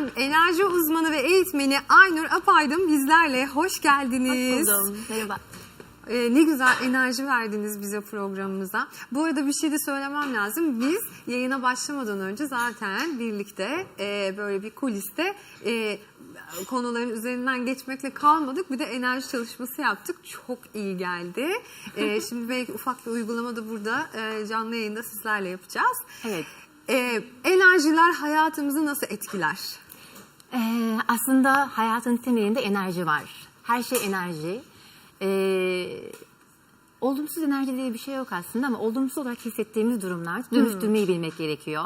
Efendim enerji uzmanı ve eğitmeni Aynur Apaydın bizlerle. Hoş geldiniz. Buldum. Merhaba. Ee, ne güzel enerji verdiniz bize programımıza. Bu arada bir şey de söylemem lazım. Biz yayına başlamadan önce zaten birlikte e, böyle bir kuliste e, konuların üzerinden geçmekle kalmadık. Bir de enerji çalışması yaptık. Çok iyi geldi. E, şimdi belki ufak bir uygulama da burada e, canlı yayında sizlerle yapacağız. Evet. E, enerjiler hayatımızı nasıl etkiler? Ee, aslında hayatın temelinde enerji var. Her şey enerji. Ee, olumsuz enerji diye bir şey yok aslında ama olumsuz olarak hissettiğimiz durumlar dönüştürmeyi bilmek gerekiyor.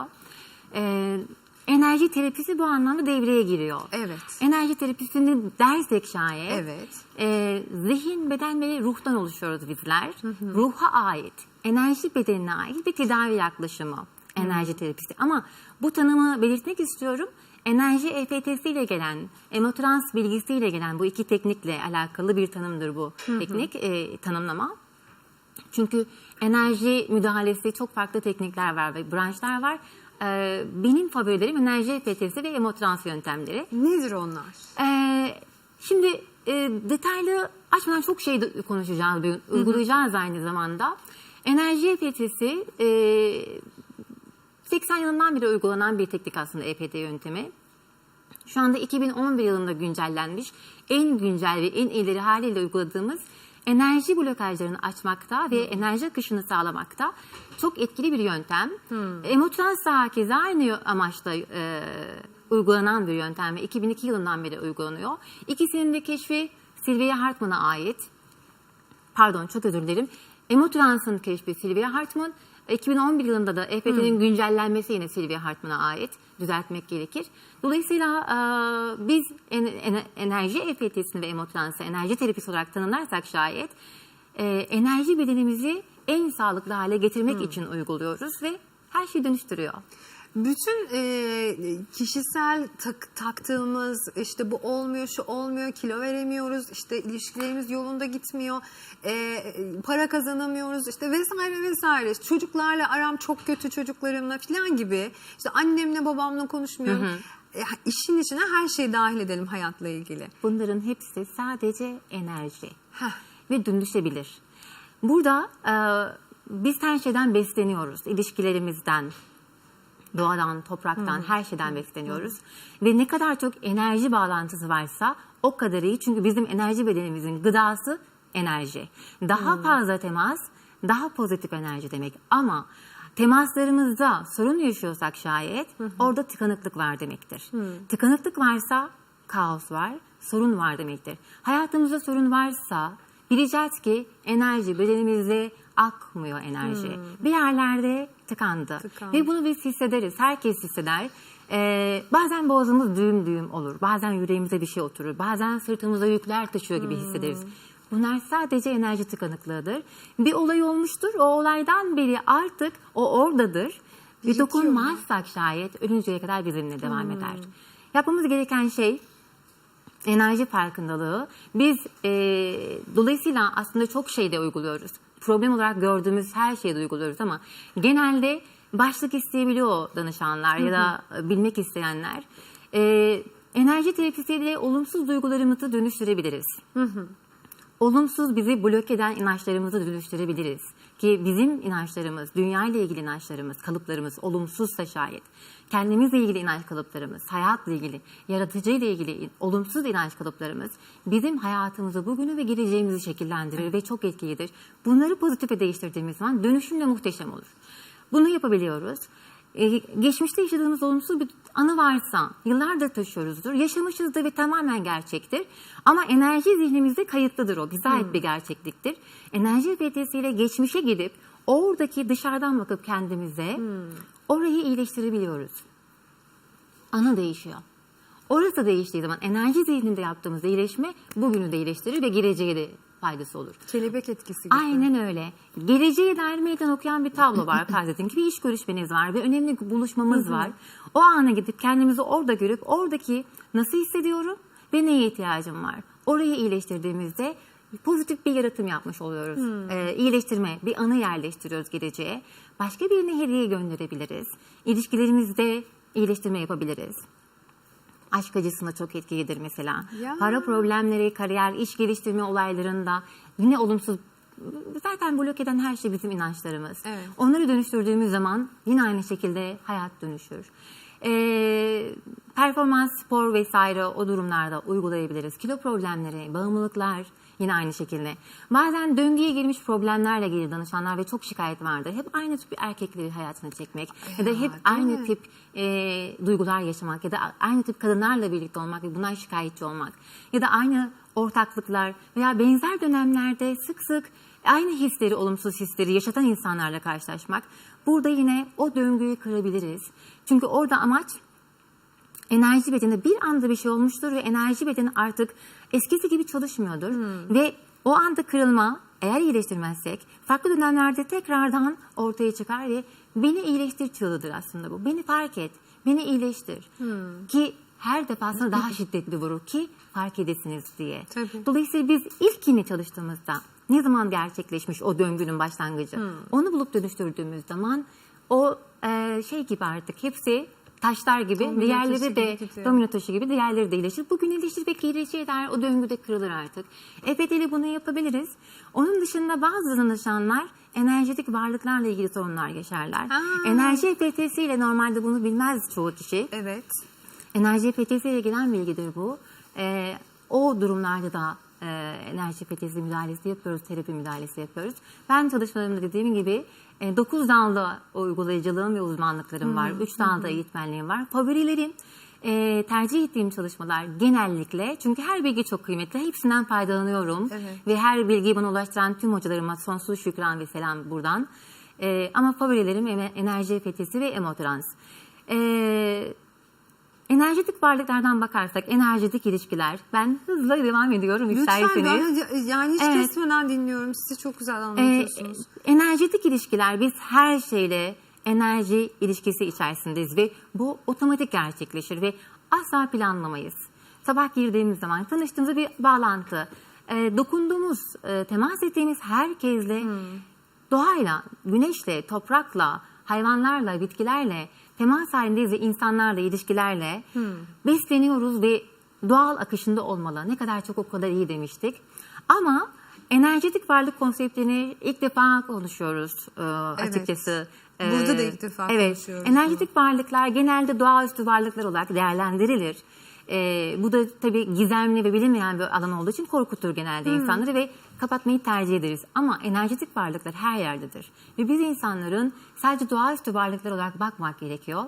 Ee, enerji terapisi bu anlamda devreye giriyor. Evet. Enerji terapisini dersek şayet Evet. e, zihin, beden ve ruhtan oluşuyoruz bizler. Ruha ait, enerji bedenine ait bir tedavi yaklaşımı enerji terapisi. Ama bu tanımı belirtmek istiyorum. Enerji EFT'si ile gelen, emotrans bilgisiyle gelen bu iki teknikle alakalı bir tanımdır bu teknik, e, tanımlama. Çünkü enerji müdahalesi çok farklı teknikler var ve branşlar var. Ee, benim favorilerim enerji EFT'si ve emotrans yöntemleri. Nedir onlar? Ee, şimdi e, detaylı açmadan çok şey konuşacağız, uygulayacağız aynı zamanda. Enerji EFT'si e, 80 yılından beri uygulanan bir teknik aslında EFT yöntemi. Şu anda 2011 yılında güncellenmiş en güncel ve en ileri haliyle uyguladığımız enerji blokajlarını açmakta ve enerji akışını sağlamakta çok etkili bir yöntem. Emotrans da hakeza aynı amaçla e, uygulanan bir yöntem ve 2002 yılından beri uygulanıyor. İkisinin de keşfi Sylvia Hartman'a ait. Pardon çok özür dilerim. Emotrans'ın keşfi Sylvia Hartman. 2011 yılında da EFT'nin güncellenmesi yine Sylvia Hartman'a ait. Düzeltmek gerekir. Dolayısıyla e, biz en- en- enerji EFT'sini ve emotrans'ı enerji terapisi olarak tanımlarsak şayet e, enerji bedenimizi en sağlıklı hale getirmek için uyguluyoruz ve her şeyi dönüştürüyor. Bütün e, kişisel tak- taktığımız işte bu olmuyor, şu olmuyor, kilo veremiyoruz, işte ilişkilerimiz yolunda gitmiyor, e, para kazanamıyoruz, işte vesaire vesaire. Çocuklarla aram çok kötü çocuklarımla falan gibi. İşte annemle babamla konuşmuyorum. E, işin içine her şeyi dahil edelim hayatla ilgili. Bunların hepsi sadece enerji. Heh. ve dönüşebilir. Burada e, biz her şeyden besleniyoruz. İlişkilerimizden, doğadan, topraktan, her şeyden besleniyoruz. Ve ne kadar çok enerji bağlantısı varsa o kadar iyi. Çünkü bizim enerji bedenimizin gıdası enerji. Daha fazla temas, daha pozitif enerji demek. Ama temaslarımızda sorun yaşıyorsak şayet orada tıkanıklık var demektir. Tıkanıklık varsa kaos var, sorun var demektir. Hayatımızda sorun varsa bileceğiz ki enerji bedenimizde akmıyor enerji. Bir yerlerde tıkandı. Tıkandı. Ve bunu biz hissederiz. Herkes hisseder. Ee, bazen boğazımız düğüm düğüm olur. Bazen yüreğimize bir şey oturur. Bazen sırtımıza yükler taşıyor gibi hissederiz. Bunlar sadece enerji tıkanıklığıdır. Bir olay olmuştur. O olaydan beri artık o oradadır. Birikiyor. dokunmazsak şayet ölünceye kadar bizimle devam eder. Yapmamız gereken şey enerji farkındalığı. Biz e, dolayısıyla aslında çok şeyde uyguluyoruz. Problem olarak gördüğümüz her şeyde uyguluyoruz ama genelde başlık isteyebiliyor danışanlar ya da bilmek isteyenler. E, enerji terapisiyle olumsuz duygularımızı dönüştürebiliriz. Olumsuz bizi blok eden inançlarımızı dönüştürebiliriz. Ki bizim inançlarımız, dünya ile ilgili inançlarımız, kalıplarımız olumsuzsa şayet, kendimizle ilgili inanç kalıplarımız, hayatla ilgili, yaratıcı ile ilgili olumsuz inanç kalıplarımız bizim hayatımızı, bugünü ve geleceğimizi şekillendirir ve çok etkilidir. Bunları pozitife değiştirdiğimiz zaman dönüşüm de muhteşem olur. Bunu yapabiliyoruz. Ee, geçmişte yaşadığımız olumsuz bir anı varsa yıllardır taşıyoruzdur. Yaşamışızdır ve tamamen gerçektir. Ama enerji zihnimizde kayıtlıdır o. Bize ait bir gerçekliktir. Enerji ile geçmişe gidip oradaki dışarıdan bakıp kendimize orayı iyileştirebiliyoruz. Anı değişiyor. Orası değiştiği zaman enerji zihninde yaptığımız iyileşme bugünü de iyileştirir ve geleceğe de faydası olur. Kelebek etkisi gibi. Aynen öyle. Geleceğe dair meydan okuyan bir tablo var farz edin ki bir iş görüşmeniz var, bir önemli buluşmamız var. O ana gidip kendimizi orada görüp oradaki nasıl hissediyorum ve neye ihtiyacım var? Orayı iyileştirdiğimizde pozitif bir yaratım yapmış oluyoruz. Ee, iyileştirme, bir anı yerleştiriyoruz geleceğe. Başka birine hediye gönderebiliriz. İlişkilerimizde iyileştirme yapabiliriz. aşk acısına çok etkilidir mesela. Ya. Para problemleri, kariyer, iş geliştirme olaylarında yine olumsuz zaten blok eden her şey bizim inançlarımız. Evet. Onları dönüştürdüğümüz zaman yine aynı şekilde hayat dönüşür. Ee, performans, spor vesaire o durumlarda uygulayabiliriz. Kilo problemleri, bağımlılıklar yine aynı şekilde. Bazen döngüye girmiş problemlerle gelir danışanlar ve çok şikayet vardır. Hep aynı tip erkekleri hayatına çekmek ya da hep aynı mi? tip e, duygular yaşamak ya da aynı tip kadınlarla birlikte olmak ve bundan şikayetçi olmak ya da aynı ortaklıklar veya benzer dönemlerde sık sık aynı hisleri, olumsuz hisleri yaşatan insanlarla karşılaşmak. Burada yine o döngüyü kırabiliriz. Çünkü orada amaç enerji bedeni bir anda bir şey olmuştur ve enerji bedeni artık eskisi gibi çalışmıyordur. Ve o anda kırılma eğer iyileştirmezsek farklı dönemlerde tekrardan ortaya çıkar ve beni iyileştir çığlığıdır aslında bu. Beni fark et, beni iyileştir. Ki her defasında daha şiddetli vurur ki fark edesiniz diye. Tabii. Dolayısıyla biz ilkini çalıştığımızda ne zaman gerçekleşmiş o döngünün başlangıcı onu bulup dönüştürdüğümüz zaman o e, şey gibi artık hepsi taşlar gibi Domino diğerleri de gibi domino taşı gibi diğerleri de iyileşir. Bugün iyileşir belki iyileşir eder o döngüde kırılır artık. EFT bunu yapabiliriz. Onun dışında bazı danışanlar enerjetik varlıklarla ilgili sorunlar yaşarlar. Aa. Enerji EFT'si ile normalde bunu bilmez çoğu kişi. Evet. Enerji EFT'si ile gelen bilgidir bu. Ee, o durumlarda da e, enerji EFT'si müdahalesi yapıyoruz, terapi müdahalesi yapıyoruz. Ben çalışmalarımda dediğim gibi 9 dalda uygulayıcılığım ve uzmanlıklarım var. 3 dalda eğitmenliğim var. Favorilerim e, tercih ettiğim çalışmalar genellikle çünkü her bilgi çok kıymetli. Hepsinden faydalanıyorum. Evet. Ve her bilgiyi bana ulaştıran tüm hocalarıma sonsuz şükran ve selam buradan. E, ama favorilerim enerji EFT'si ve emotrans. E, Enerjetik varlıklardan bakarsak enerjetik ilişkiler. Ben hızla devam ediyorum Lütfen ben yani hiç Evet. kesmeden dinliyorum. Sizi çok güzel Ee, anlatıyorsunuz. enerjetik ilişkiler biz her şeyle enerji ilişkisi içerisindeyiz ve bu otomatik gerçekleşir ve asla planlamayız. Sabah girdiğimiz zaman tanıştığımızda bir bağlantı, e, dokunduğumuz, e, temas ettiğimiz herkesle doğayla, güneşle, toprakla, hayvanlarla, bitkilerle temas halindeyiz ve insanlarla, ilişkilerle besleniyoruz ve doğal akışında olmalı. Ne kadar çok o kadar iyi demiştik. Ama enerjetik varlık konseptini ilk defa konuşuyoruz e, açıkçası. Burada da E, ilk defa evet, konuşuyoruz Enerjetik varlıklar genelde doğaüstü varlıklar olarak değerlendirilir. E, bu da tabii gizemli ve bilinmeyen bir alan olduğu için korkutur genelde insanları ve kapatmayı tercih ederiz. Ama enerjetik varlıklar her yerdedir. Ve biz insanların sadece doğaüstü varlıklar olarak bakmak gerekiyor.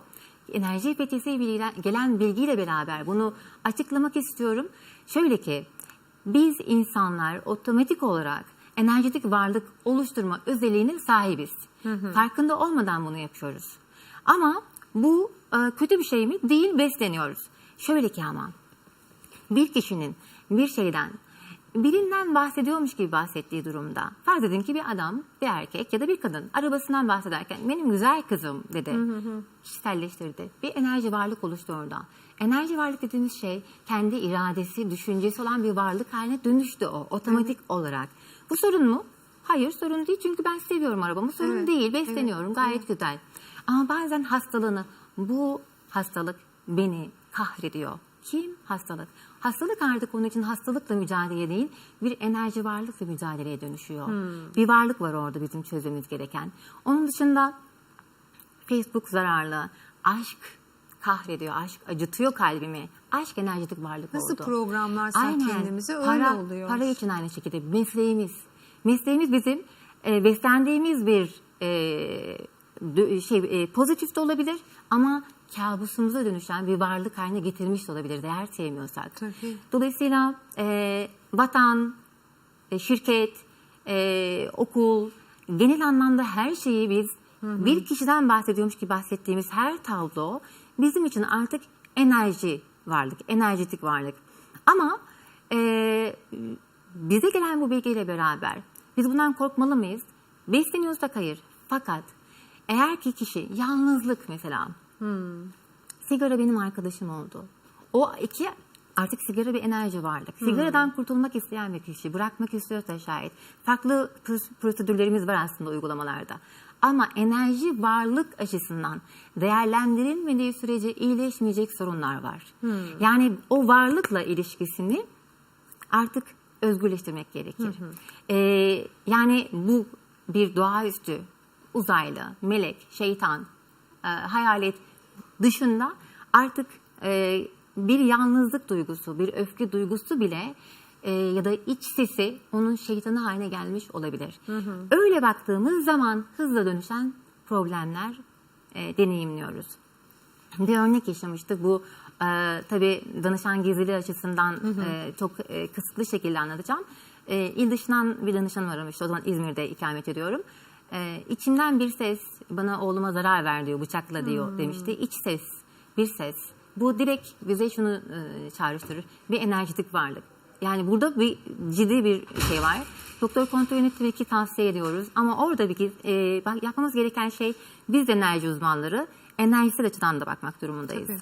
Enerji petisiyle gelen bilgiyle beraber bunu açıklamak istiyorum. Şöyle ki biz insanlar otomatik olarak enerjetik varlık oluşturma özelliğine sahibiz. Farkında olmadan bunu yapıyoruz. Ama bu e, kötü bir şey mi? Değil, besleniyoruz. Şöyle ki ama bir kişinin bir şeyden birinden bahsediyormuş gibi bahsettiği durumda farz edin ki bir adam, bir erkek ya da bir kadın arabasından bahsederken benim güzel kızım dedi. Kişiselleştirdi. Bir enerji varlık oluştu orada. Enerji varlık dediğimiz şey kendi iradesi, düşüncesi olan bir varlık haline dönüştü o otomatik olarak. Bu sorun mu? Hayır sorun değil çünkü ben seviyorum arabamı. Sorun Evet, değil besleniyorum gayet güzel. Ama bazen hastalığını bu hastalık beni kahrediyor. Kim? Hastalık. Hastalık artık onun için hastalıkla mücadele değil, bir enerji varlıkla mücadeleye dönüşüyor. Bir varlık var orada bizim çözmemiz gereken. Onun dışında Facebook zararlı, aşk kahrediyor, aşk acıtıyor kalbimi. Aşk enerjetik varlık Nasıl oldu. programlarsak kendimizi öyle para, oluyor. Para için aynı şekilde mesleğimiz. Mesleğimiz bizim e, beslendiğimiz bir e, şey e, pozitif de olabilir ama kabusumuza dönüşen bir varlık haline getirmiş de olabilir eğer sevmiyorsak. Tabii. Dolayısıyla e, vatan, e, şirket, e, okul, genel anlamda her şeyi biz bir kişiden bahsediyormuş gibi bahsettiğimiz her tablo bizim için artık enerji varlık, enerjetik varlık. Ama e, bize gelen bu bilgiyle beraber biz bundan korkmalı mıyız? Besleniyorsak hayır. Fakat eğer ki kişi yalnızlık mesela sigara benim arkadaşım oldu. O iki artık sigara bir enerji varlık. Sigaradan kurtulmak isteyen bir kişi, bırakmak istiyorsa şayet. Farklı pros- prosedürlerimiz var aslında uygulamalarda. Ama enerji varlık açısından değerlendirilmediği sürece iyileşmeyecek sorunlar var. Yani o varlıkla ilişkisini artık özgürleştirmek gerekir. Ee, yani bu bir doğaüstü, uzaylı, melek, şeytan, e, hayalet dışında artık e, bir yalnızlık duygusu, bir öfke duygusu bile e, ya da iç sesi onun şeytanı haline gelmiş olabilir. Öyle baktığımız zaman hızla dönüşen problemler e, deneyimliyoruz bir örnek yaşamıştık. Bu e, tabii danışan gizliliği açısından e, çok e, kısıtlı şekilde anlatacağım. E, il dışından bir danışanım aramıştı. O zaman İzmir'de ikamet ediyorum. E, içimden bir ses bana oğluma zarar ver diyor, bıçakla diyor demişti. İç ses, bir ses. Bu direkt bize şunu e, çağrıştırır. Bir enerjitik varlık. Yani burada bir ciddi bir şey var. Doktor kontrolünü tabii ki tavsiye ediyoruz. Ama orada bir e, bak- yapmamız gereken şey biz de enerji uzmanları enerjisel açıdan da bakmak durumundayız. Tabii.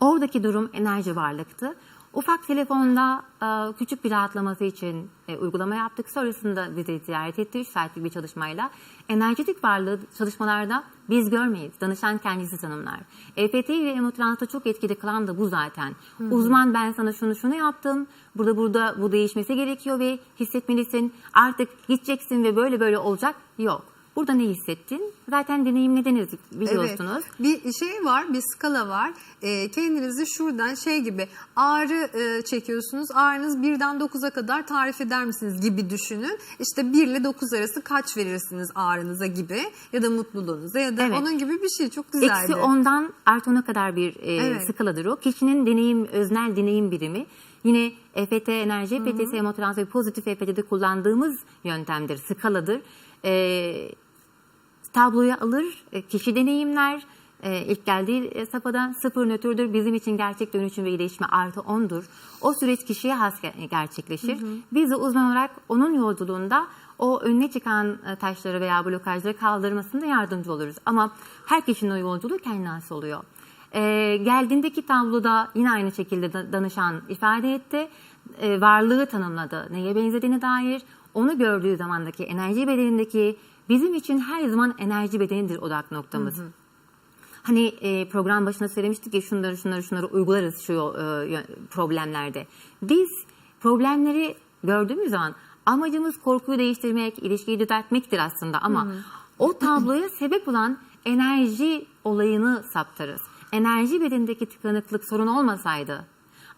Oradaki durum enerji varlıktı. Ufak telefonda e, küçük bir rahatlaması için e, uygulama yaptık. Sonrasında bizi ziyaret etti 3 saatlik bir çalışmayla. Enerjetik varlığı çalışmalarda biz görmeyiz. Danışan kendisi tanımlar. EFT ve emotrans'ta çok etkili kılan da bu zaten. Uzman ben sana şunu şunu yaptım. Burada burada bu değişmesi gerekiyor ve hissetmelisin. Artık gideceksin ve böyle böyle olacak. Yok. Burada ne hissettin? Zaten deneyimlediniz biliyorsunuz. Evet. Bir şey var, bir skala var. Ee, kendinizi şuradan şey gibi ağrı e, çekiyorsunuz. Ağrınız birden 9'a kadar tarif eder misiniz gibi düşünün. İşte 1 ile 9 arası kaç verirsiniz ağrınıza gibi ya da mutluluğunuza ya da Evet. onun gibi bir şey. Çok güzeldi. Eksi 10'dan artı 10'a kadar bir e, Evet. skaladır o. Kişinin deneyim, öznel deneyim birimi. Yine EFT enerji, EFT emotrans ve pozitif EFT'de kullandığımız yöntemdir, skaladır. E, tabloya alır, e, kişi deneyimler. E, ilk geldiği e, safhada sıfır nötrdür. Bizim için gerçek dönüşüm ve iyileşme artı 10'dur. O süreç kişiye has ge- gerçekleşir. Biz de uzman olarak onun yolculuğunda o önüne çıkan e, taşları veya blokajları kaldırmasında yardımcı oluruz. Ama her kişinin o yolculuğu kendine has oluyor. E, geldiğindeki tabloda yine aynı şekilde da- danışan ifade etti. E, varlığı tanımladı. Neye benzediğine dair. Onu gördüğü zamandaki enerji bedenindeki bizim için her zaman enerji bedenidir odak noktamız. Hani e, program başında söylemiştik ya şunları şunları şunları uygularız şu e, problemlerde. Biz problemleri gördüğümüz zaman amacımız korkuyu değiştirmek, ilişkiyi düzeltmektir aslında ama o tabloya sebep olan enerji olayını saptarız. Enerji bedendeki tıkanıklık sorun olmasaydı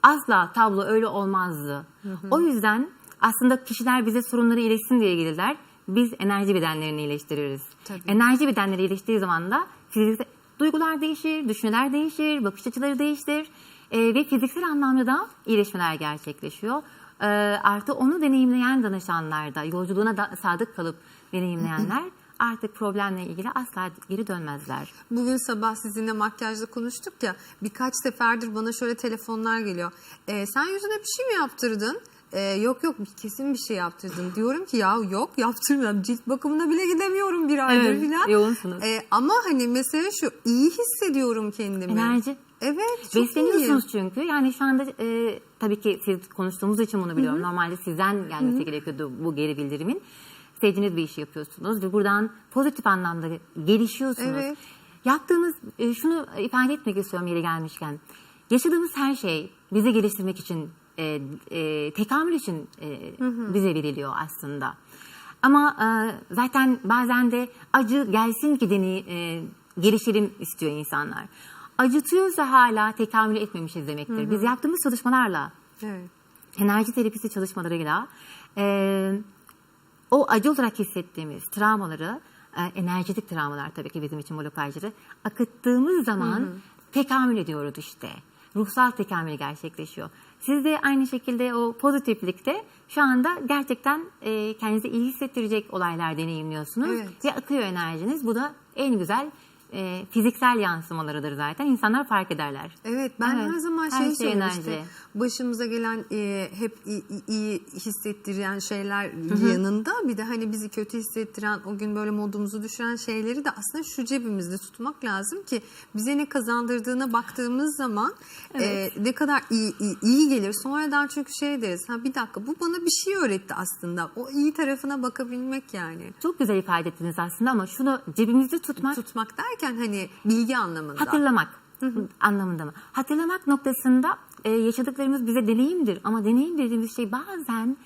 asla tablo öyle olmazdı. O yüzden aslında kişiler bize sorunları iyileşsin diye gelirler. Biz enerji bedenlerini iyileştiririz. Tabii. Enerji bedenleri iyileştiği zaman da fiziksel, duygular değişir, düşünceler değişir, bakış açıları değiştir Ee, ve fiziksel anlamda da iyileşmeler gerçekleşiyor. Ee, artı onu deneyimleyen danışanlarda, yolculuğuna da sadık kalıp deneyimleyenler artık problemle ilgili asla geri dönmezler. Bugün sabah sizinle makyajda konuştuk ya birkaç seferdir bana şöyle telefonlar geliyor. Ee, sen yüzüne bir şey mi yaptırdın? Ee, yok yok kesin bir şey yaptırdım. Diyorum ki ya yok yaptırmıyorum. Cilt bakımına bile gidemiyorum bir aydır Evet, falan. yoğunsunuz. Ee, ama hani mesele şu iyi hissediyorum kendimi. Enerji. Evet çok Besleniyorsunuz iyiyim. çünkü. Yani şu anda e, tabii ki siz konuştuğumuz için bunu biliyorum. Normalde sizden gelmesi gerekiyordu bu geri bildirimin. Sevdiğiniz bir işi yapıyorsunuz ve buradan pozitif anlamda gelişiyorsunuz. Evet. Yaptığımız, e, şunu ifade etmek istiyorum yeri gelmişken. Yaşadığımız her şey bizi geliştirmek için, e, e, tekamül için e, bize veriliyor aslında. Ama e, zaten bazen de acı gelsin ki deney, e, gelişelim istiyor insanlar. Acıtıyorsa hala tekamül etmemişiz demektir. Biz yaptığımız çalışmalarla, Evet. enerji terapisi çalışmalarıyla e, o acı olarak hissettiğimiz travmaları, e, enerjetik travmalar tabii ki bizim için blokajları akıttığımız zaman tekamül ediyoruz işte. Ruhsal tekamül gerçekleşiyor. Siz de aynı şekilde o pozitiflikte şu anda gerçekten e, kendinizi iyi hissettirecek olaylar deneyimliyorsunuz Evet. ve akıyor enerjiniz. Bu da en güzel e, fiziksel yansımalarıdır zaten. İnsanlar fark ederler. Evet ben Evet, her zaman her şey şey söylemiştim. enerji. Başımıza gelen e, hep iyi, iyi hissettiren şeyler yanında bir de hani bizi kötü hissettiren o gün böyle modumuzu düşüren şeyleri de aslında şu cebimizde tutmak lazım ki bize ne kazandırdığına baktığımız zaman e, ne kadar iyi, iyi, iyi gelir. Sonradan çünkü şey deriz ha bir dakika bu bana bir şey öğretti aslında. O iyi tarafına bakabilmek yani. Çok güzel ifade ettiniz aslında ama şunu cebimizde tutmak Tutmak derken hani bilgi anlamında. Hatırlamak anlamında mı? Hatırlamak noktasında e, yaşadıklarımız bize deneyimdir ama deneyim dediğimiz şey bazen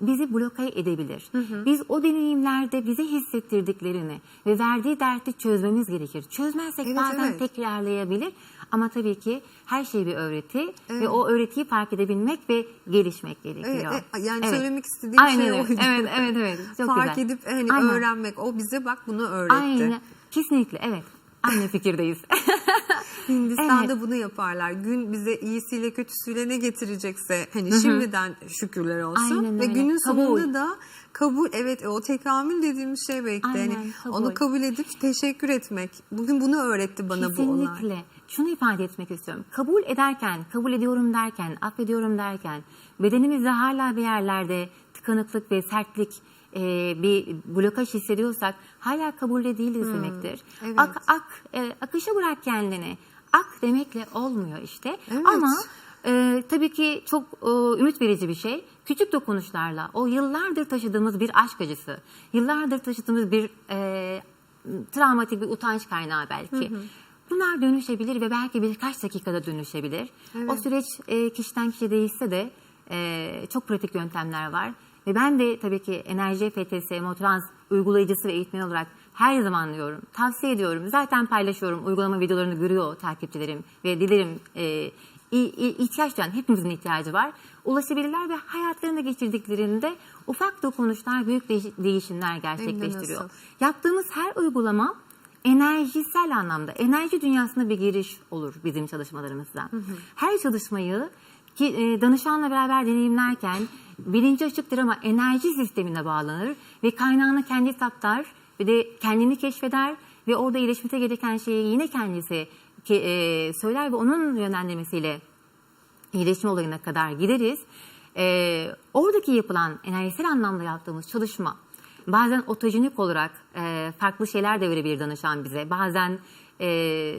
bizi bloke edebilir. Biz o deneyimlerde bize hissettirdiklerini ve verdiği derdi çözmemiz gerekir. Çözmezsek Evet, bazen evet. tekrarlayabilir ama tabii ki her şey bir öğreti ve o öğretiyi fark edebilmek ve gelişmek gerekiyor. Evet, e, yani Evet. söylemek istediğim Aynen şey öyle. oydu. Evet, evet, evet. Çok Fark güzel. edip hani Aynen. öğrenmek. O bize bak bunu öğretti. Aynen. Kesinlikle evet. Aynı fikirdeyiz. Hindistan'da bunu yaparlar. Gün bize iyisiyle kötüsüyle ne getirecekse hani şimdiden şükürler olsun. Aynen Ve öyle. günün Kabul. sonunda da kabul evet o tekamül dediğimiz şey belki de hani kabul. onu kabul edip teşekkür etmek. Bugün bunu öğretti bana bu olay. Kesinlikle. Şunu ifade etmek istiyorum. Kabul ederken, kabul ediyorum derken, affediyorum derken bedenimizde hala bir yerlerde tıkanıklık ve sertlik e, bir blokaj hissediyorsak hala kabulde değiliz demektir. evet. Ak, ak, e, akışa bırak kendini. Ak demekle olmuyor işte. Evet. Ama e, tabii ki çok e, ümit verici bir şey. Küçük dokunuşlarla o yıllardır taşıdığımız bir aşk acısı, yıllardır taşıdığımız bir e, travmatik bir utanç kaynağı belki. Bunlar dönüşebilir ve belki birkaç dakikada dönüşebilir. O süreç e, kişiden kişiye değişse de e, çok pratik yöntemler var. Ve ben de tabii ki enerji FTS, Emotrans uygulayıcısı ve eğitmen olarak her zaman diyorum, tavsiye ediyorum. Zaten paylaşıyorum, uygulama videolarını görüyor takipçilerim ve dilerim e, ihtiyaç duyan hepimizin ihtiyacı var. Ulaşabilirler ve hayatlarında geçirdiklerinde ufak dokunuşlar büyük değiş- değişimler gerçekleştiriyor. Yaptığımız her uygulama enerjisel anlamda, enerji dünyasına bir giriş olur bizim çalışmalarımızda. Her çalışmayı ki e, danışanla beraber deneyimlerken bilinci açıktır ama enerji sistemine bağlanır ve kaynağını kendi saptar ve de kendini keşfeder ve orada iyileşmesi gereken şeyi yine kendisi ke- e, söyler ve onun yönlendirmesiyle iyileşme olayına kadar gideriz. Ee, oradaki yapılan enerjisel anlamda yaptığımız çalışma bazen otojenik olarak e, farklı şeyler de verebilir danışan bize. Bazen e,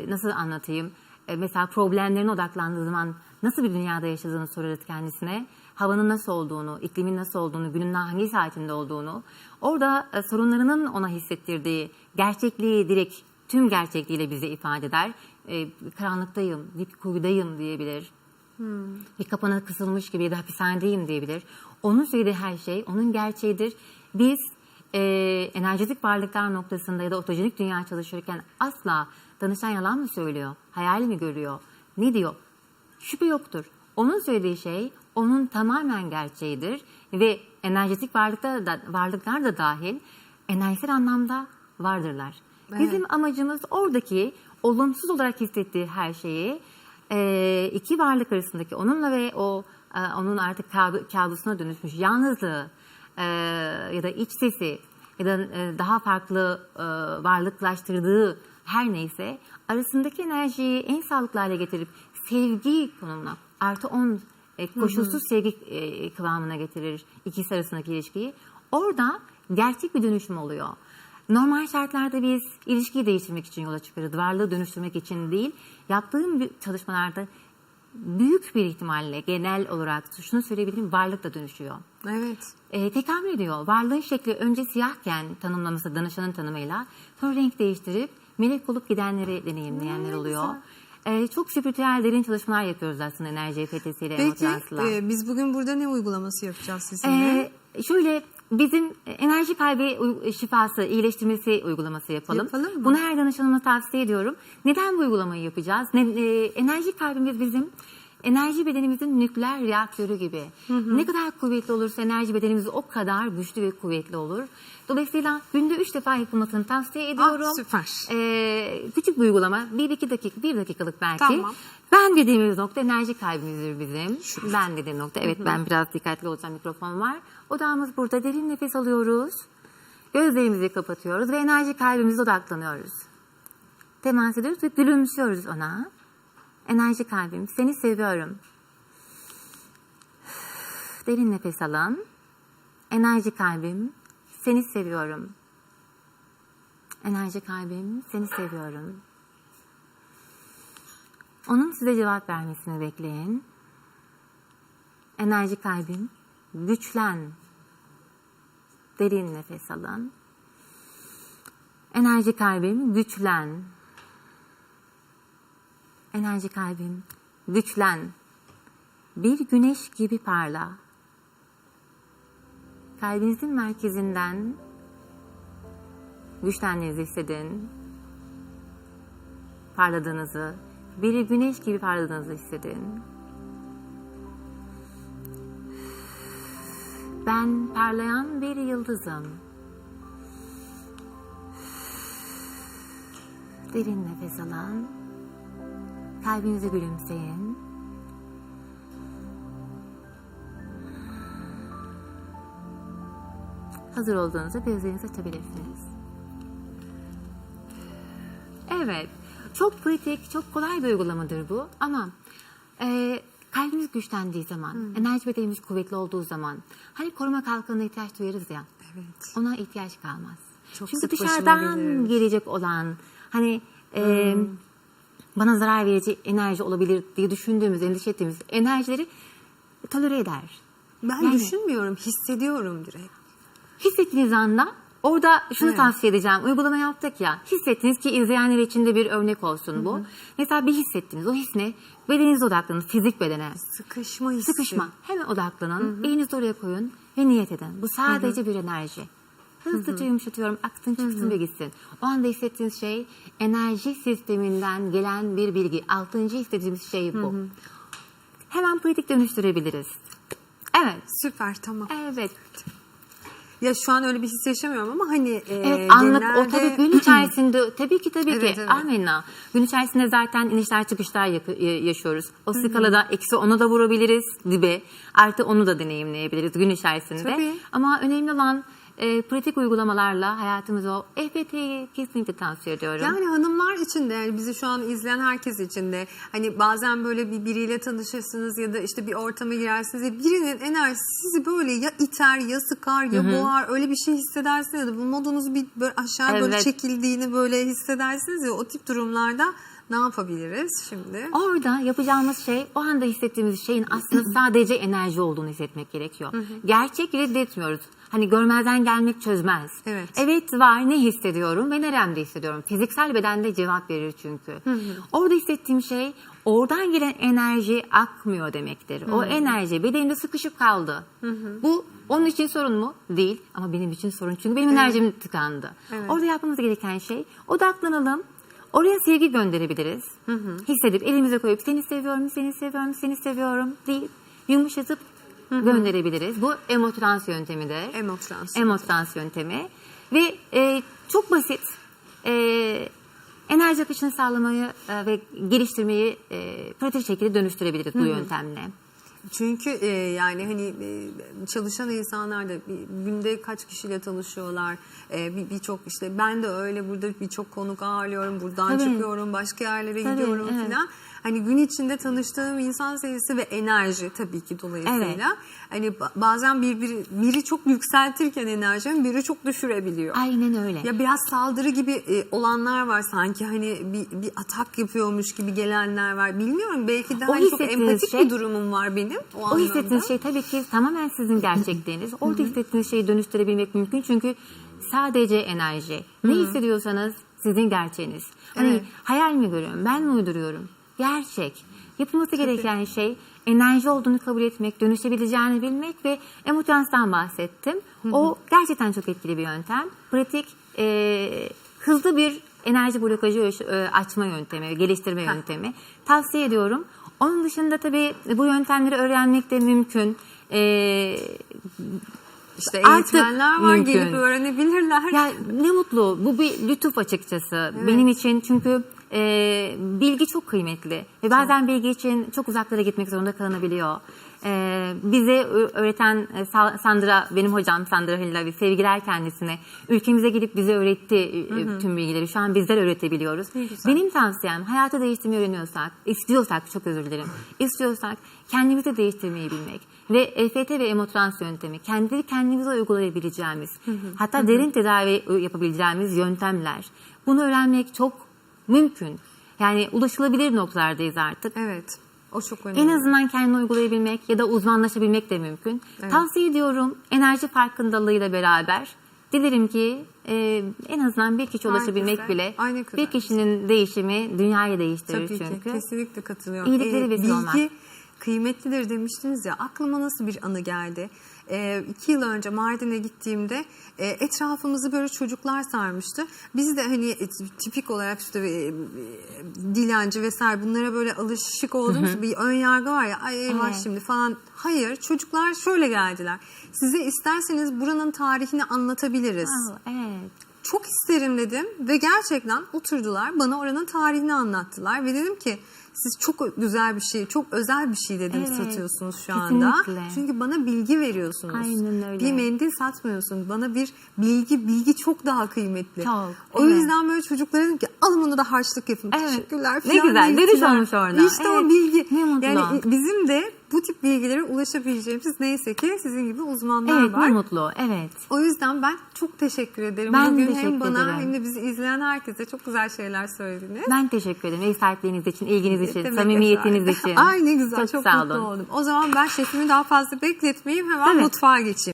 nasıl anlatayım? E, mesela problemlerine odaklandığı zaman nasıl bir dünyada yaşadığını sorarız kendisine. Havanın nasıl olduğunu, iklimin nasıl olduğunu, günün hangi saatinde olduğunu. Orada e, sorunlarının ona hissettirdiği gerçekliği direkt tüm gerçekliğiyle bize ifade eder. E, karanlıktayım, dip kuyudayım diyebilir bir kapana kısılmış gibi ya da hapishanedeyim diyebilir. Onun söylediği her şey onun gerçeğidir. Biz e, enerjetik varlıklar noktasında ya da otojenik dünya çalışırken asla danışan yalan mı söylüyor? Hayal mi görüyor? Ne diyor? Şüphe yoktur. Onun söylediği şey onun tamamen gerçeğidir ve enerjetik varlıklar da, varlıklar da dahil enerjisel anlamda vardırlar. Bizim amacımız oradaki olumsuz olarak hissettiği her şeyi e, iki varlık arasındaki onunla ve o e, onun artık kabu- kabusuna dönüşmüş yalnızlığı e, ya da iç sesi ya da e, daha farklı e, varlıklaştırdığı her neyse arasındaki enerjiyi en sağlıklı hale getirip sevgi konumuna artı on e, koşulsuz sevgi e, kıvamına getirir ikisi arasındaki ilişkiyi. Orada gerçek bir dönüşüm oluyor. Normal şartlarda biz ilişkiyi değiştirmek için yola çıkarız. Varlığı dönüştürmek için değil. Yaptığım çalışmalarda büyük bir ihtimalle genel olarak şunu söyleyebilirim varlık da dönüşüyor. Evet. E, tekamül ediyor. Varlığın şekli önce siyahken tanımlaması danışanın tanımıyla sonra renk değiştirip melek olup gidenleri deneyimleyenler oluyor. E, çok spiritüel derin çalışmalar yapıyoruz aslında enerji FTS'yle, Peki emotransla. e, biz bugün burada ne uygulaması yapacağız sizinle? Ee, şöyle bizim enerji uy- şifası, iyileştirmesi uygulaması yapalım. Yapalım mı? Bunu her danışanıma tavsiye ediyorum. Neden bu uygulamayı yapacağız? Ne, e, enerji kalbimiz bizim enerji bedenimizin nükleer reaktörü gibi. Ne kadar kuvvetli olursa enerji bedenimiz o kadar güçlü ve kuvvetli olur. Dolayısıyla günde üç defa yapılmasını tavsiye ediyorum. Ah, süper. Ee, küçük bir uygulama. Bir iki dakika, bir dakikalık belki. Tamam. Ben dediğimiz nokta enerji kalbimizdir bizim. Ben dediğim nokta. Evet ben biraz dikkatli olacağım mikrofon var. Odağımız burada. Derin nefes alıyoruz. Gözlerimizi kapatıyoruz ve enerji kalbimize odaklanıyoruz. temas ediyoruz ve gülümsüyoruz ona. Enerji kalbim, seni seviyorum. Derin nefes alın. Enerji kalbim, seni seviyorum. Enerji kalbim, seni seviyorum. Onun size cevap vermesini bekleyin. Enerji kalbim, güçlen. Derin nefes alın. Enerji kalbim, güçlen. Enerji kalbim, güçlen. Bir güneş gibi parla. Kalbinizin merkezinden güçlendiğinizi hissedin. Parladığınızı, bir güneş gibi parladığınızı hissedin. Ben parlayan bir yıldızım. Derin nefes alın. Kalbinize gülümseyin. Hazır olduğunuzda gözlerinizi açabilirsiniz. Evet, çok pratik, çok kolay bir uygulamadır bu ama e, kalbimiz güçlendiği zaman, enerji bedenimiz kuvvetli olduğu zaman, hani koruma kalkanına ihtiyaç duyarız ya, Evet. ona ihtiyaç kalmaz. Çok Çünkü dışarıdan gelecek olan, hani e, bana zarar verici enerji olabilir diye düşündüğümüz, endişe ettiğimiz enerjileri tolere eder. Ben Yani- düşünmüyorum, hissediyorum direkt. Hissettiğiniz anda orada şunu Evet. tavsiye edeceğim. Uygulama yaptık ya. Hissettiniz ki izleyenler için de bir örnek olsun bu. Mesela bir hissettiniz. O his ne? Bedeninize odaklanın. Fizik bedene. Sıkışma hissi. Sıkışma. Hemen odaklanın. Elinizi oraya koyun ve niyet edin. Bu sadece bir enerji. Hızlıca yumuşatıyorum. Aksın çıksın ve gitsin. O anda hissettiğiniz şey enerji sisteminden gelen bir bilgi. Altıncı hissettiğimiz şey bu. Hemen pratik dönüştürebiliriz. Evet. Süper, tamam. Evet. Ya şu an öyle bir his yaşamıyorum ama hani e, Evet anlık o genelde- tabii gün içerisinde tabii ki tabii Evet, ki evet. amenna. Gün içerisinde zaten inişler çıkışlar yak- e, yaşıyoruz. O skalada eksi onu da vurabiliriz dibe. Artı onu da deneyimleyebiliriz gün içerisinde. Tabii. Ama önemli olan e, pratik uygulamalarla hayatımıza o EFT'yi kesinlikle tavsiye ediyorum. Yani hanımlar için de yani bizi şu an izleyen herkes için de hani bazen böyle bir biriyle tanışırsınız ya da işte bir ortama girersiniz ve birinin enerjisi sizi böyle ya iter ya sıkar ya boğar öyle bir şey hissedersiniz ya da bu modunuz bir böyle aşağı böyle Evet. çekildiğini böyle hissedersiniz ya o tip durumlarda ne yapabiliriz şimdi? Orada yapacağımız şey o anda hissettiğimiz şeyin aslında sadece enerji olduğunu hissetmek gerekiyor. Gerçek reddetmiyoruz. Hani görmezden gelmek çözmez. Evet. Evet var ne hissediyorum ve neremde hissediyorum. Fiziksel bedende cevap verir çünkü. Orada hissettiğim şey oradan gelen enerji akmıyor demektir. O enerji bedenimde sıkışıp kaldı. Bu onun için sorun mu? Değil ama benim için sorun çünkü benim enerjim tıkandı. Evet. Orada yapmamız gereken şey odaklanalım. Oraya sevgi gönderebiliriz. Hissedip elimize koyup seni seviyorum, seni seviyorum, seni seviyorum deyip yumuşatıp gönderebiliriz. Bu emotrans yöntemi de. Emotrans. Emotrans yöntemi. Ve e, çok basit. E, enerji akışını sağlamayı e, ve geliştirmeyi e, pratik şekilde dönüştürebiliriz bu yöntemle. Çünkü e, yani hani e, çalışan insanlar da bir- günde kaç kişiyle tanışıyorlar. E, bir- Birçok işte ben de öyle burada birçok konuk ağırlıyorum. Buradan Tabii. çıkıyorum, başka yerlere Tabii, gidiyorum evet. filan. Hani gün içinde tanıştığım insan sayısı ve enerji tabii ki dolayısıyla. Evet. Hani ba- bazen bir, biri, biri çok yükseltirken enerjimi biri çok düşürebiliyor. Aynen öyle. Ya biraz saldırı gibi e, olanlar var sanki hani bir, bir atak yapıyormuş gibi gelenler var. Bilmiyorum belki daha O hani çok empatik şey- bir durumum var benim o, O anlamda. hissettiğiniz şey tabii ki tamamen sizin gerçekliğiniz. Orada hissettiğiniz şeyi dönüştürebilmek mümkün çünkü sadece enerji. Ne hissediyorsanız sizin gerçeğiniz. Hani Evet. hayal mi görüyorum, ben mi uyduruyorum? Gerçek. Yapılması gereken şey enerji olduğunu kabul etmek, dönüşebileceğini bilmek ve emotranstan bahsettim. O gerçekten çok etkili bir yöntem. Pratik, e, hızlı bir enerji blokajı e, açma yöntemi, geliştirme yöntemi. Tavsiye ediyorum. Onun dışında tabii bu yöntemleri öğrenmek de mümkün. E, İşte Artık eğitmenler var mümkün. gelip öğrenebilirler. ya ne mutlu. Bu bir lütuf açıkçası benim için. Çünkü e, bilgi çok kıymetli ve bazen bilgi için çok uzaklara gitmek zorunda kalınabiliyor. E, bize öğreten e, Sa- Sandra, benim hocam Sandra Hillavi, sevgiler kendisine. Ülkemize gelip bize öğretti e, tüm bilgileri. Şu an bizler öğretebiliyoruz. Benim tavsiyem hayatı değiştirmeyi öğreniyorsak, istiyorsak, çok özür dilerim, istiyorsak kendimizi değiştirmeyi bilmek ve EFT ve emotrans yöntemi kendi kendimize uygulayabileceğimiz, hatta derin tedavi yapabileceğimiz yöntemler. Bunu öğrenmek çok mümkün. Yani ulaşılabilir noktalardayız artık. Evet. O çok önemli. En azından kendini uygulayabilmek ya da uzmanlaşabilmek de mümkün. Tavsiye ediyorum enerji farkındalığıyla beraber. Dilerim ki e, en azından bir kişi ulaşabilmek bile Ay ne kadar bir kişinin değişimi dünyayı değiştirir Tabii çünkü. ki kesinlikle katılıyorum. İyilikleri Ee, vesile bilgi olmak. kıymetlidir demiştiniz ya aklıma nasıl bir anı geldi. Ee, iki yıl önce Mardin'e gittiğimde e, etrafımızı böyle çocuklar sarmıştı. Biz de hani e, tipik olarak işte e, e, dilenci vesaire bunlara böyle alışık olduğumuz bir ön yargı var ya ay eyvah Evet. şimdi falan. Hayır çocuklar şöyle geldiler. Size isterseniz buranın tarihini anlatabiliriz. Aa, evet. Çok isterim dedim ve gerçekten oturdular bana oranın tarihini anlattılar ve dedim ki siz çok güzel bir şey, çok özel bir şey dedim Evet, satıyorsunuz şu anda. kesinlikle. Çünkü bana bilgi veriyorsunuz. Aynen öyle. Bir mendil satmıyorsun. Bana bir bilgi, bilgi çok daha kıymetli. Çok, O evet. yüzden böyle çocuklara dedim ki alın bunu da harçlık yapın. Evet. Teşekkürler Ne güzel, gittiler. olmuş orada. İşte o Evet, bilgi. ne mutlu. Yani bizim de bu tip bilgilere ulaşabileceğimiz neyse ki sizin gibi uzmanlar Evet var. ne mutlu. Evet. O yüzden ben çok teşekkür ederim. Ben Bugün teşekkür hem bana ederim. hem de bizi izleyen herkese çok güzel şeyler söylediniz. Ben teşekkür ederim. Ev sahipliğiniz için, ilginiz için, Demek samimiyetiniz efendim. için. Ay ne güzel Çok, çok, sağ mutlu olun. oldum. O zaman ben şefimi daha fazla bekletmeyeyim hemen Evet. mutfağa geçeyim.